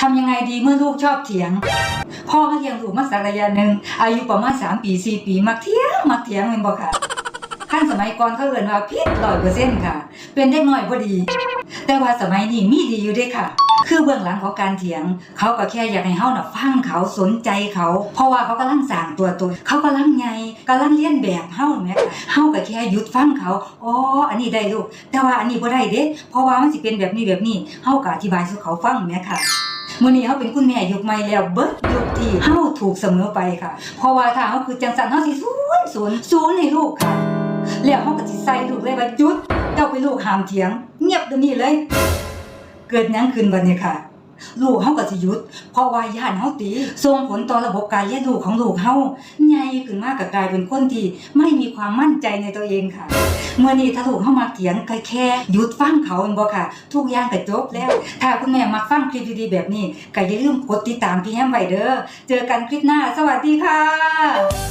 ทำยังไงดีเมื่อลูกชอบเถียง พ่อก็เลี้ยงลูกมาสักระยะหนึ่งอายุประมาณ3ปี4ปีมักเถียงมักเถียงแม่นบ่ค่ะขั้นสมัยก่อนเขาเอิ้นว่าผิด100%ค่ะ เป็นเด็กน้อยบ่ดี แต่ว่าสมัยนี้มีดีอยู่ด้วยค่ะ คือเบื้องหลังของการเถียง เขาก็แค่อยากให้เฮาน่ะฟังเขาสนใจเขา เพราะว่าเขากำลังสร้างตัวตนเขากำลังใหญ่กำลังเลียนแบบเฮาแมค่ะเฮาก็แค่หยุดฟังเขาอ๋ออันนี้ได้ลูกแต่ว่าอันนี้บ่ได้เด้เพราะว่ามันสิเป็นแบบนี้แบบนี้เฮาก็อธิบายสู่เขาฟังแหมค่ะ มื่อนี้เขาเป็นคุณแม่ยุคใหม่แล้วเบิร์ดยุคที่เฮาถูกเสมอไปค่ะ เพราะว่าถ้าเขาคือจังสันเฮาสิศูนย์ศูนย์ศูนย์ให้ลูกค่ะแล้วเขาก็สิใส่ลูกเลยว่าหยุดเจ้าไปลูกหามเถียง เงียบเดี๋ยวนี้เลย เกิดยังขึ้นวันนี้ค่ะ ลูกเฮาก็สิหยุด เพราะว่าย่านเฮาตีส่งผลต่อระบบการเรียนรู้ของลูกเฮาใหญ่ขึ้นมากก็กลายเป็นคนที่ไม่มีความมั่นใจในตัวเองค่ะ เมื่อนี้ถ้าลูกเฮามาเถียงก็แค่หยุดฟังเขาแม่นบ่ค่ะ ทุกอย่างก็จบแล้ว ถ้าคุณแม่มักฟังคลิปดีๆแบบนี้ก็อย่าลืมกดติดตามพี่แฮมไว้เด้อเจอกันคลิปหน้า สวัสดีค่ะ